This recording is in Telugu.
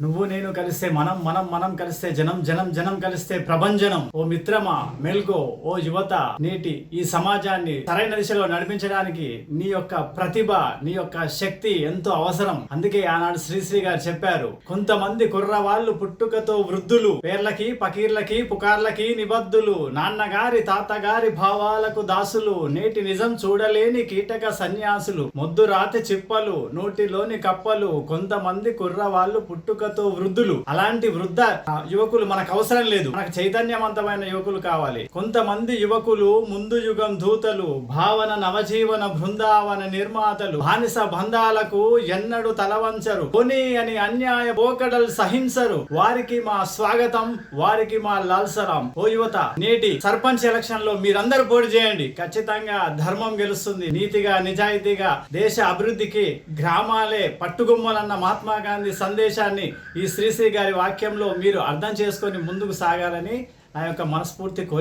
నువ్వు నేను కలిస్తే మనం మనం మనం కలిస్తే జనం జనం జనం కలిస్తే ప్రభంజనం. ఓ మిత్రమా మెల్గో ఓ యువత నేటి ఈ సమాజాన్ని సరైన దిశలో నడిపించడానికి నీ యొక్క ప్రతిభ నీ యొక్క శక్తి ఎంతో అవసరం. అందుకే ఆనాడు శ్రీశ్రీ గారు చెప్పారు కొంతమంది కుర్రవాళ్ళు పుట్టుకతో వృద్ధులు పేర్లకి పకీర్లకి పుకార్లకి నిబద్ధులు నాన్నగారి తాతగారి భావాలకు దాసులు నేటి నిజం చూడలేని కీటక సన్యాసులు మొద్దు రాతి చిప్పలు నోటిలోని కప్పలు కొంతమంది కుర్రవాళ్ళు యువకులతో వృద్ధులు. అలాంటి వృద్ధ యువకులు మనకు అవసరం లేదు. మనకు చైతన్యవంతమైన యువకులు కావాలి. కొంతమంది యువకులు ముందు యుగం దూతలు భావన నవజీవన బృందావన నిర్మాతలు బానిస బంధాలకు ఎన్నడు తలవంచరు. కొని అని అన్యాయ పోకడలు సహించరు. వారికి మా స్వాగతం వారికి మా లాల్సరాం ఓ యువత నేటి సర్పంచ్ ఎలక్షన్లో మీరందరూ పోటీ చేయండి. ఖచ్చితంగా ధర్మం గెలుస్తుంది. నీతిగా నిజాయితీగా దేశ అభివృద్ధికి గ్రామాలే పట్టుగుమ్మలన్న మహాత్మా గాంధీ సందేశాన్ని ఈ శ్రీశ్రీ గారి వాక్యంలో మీరు అర్థం చేసుకొని ముందుకు సాగాలని నా యొక్క మనస్ఫూర్తి కోరి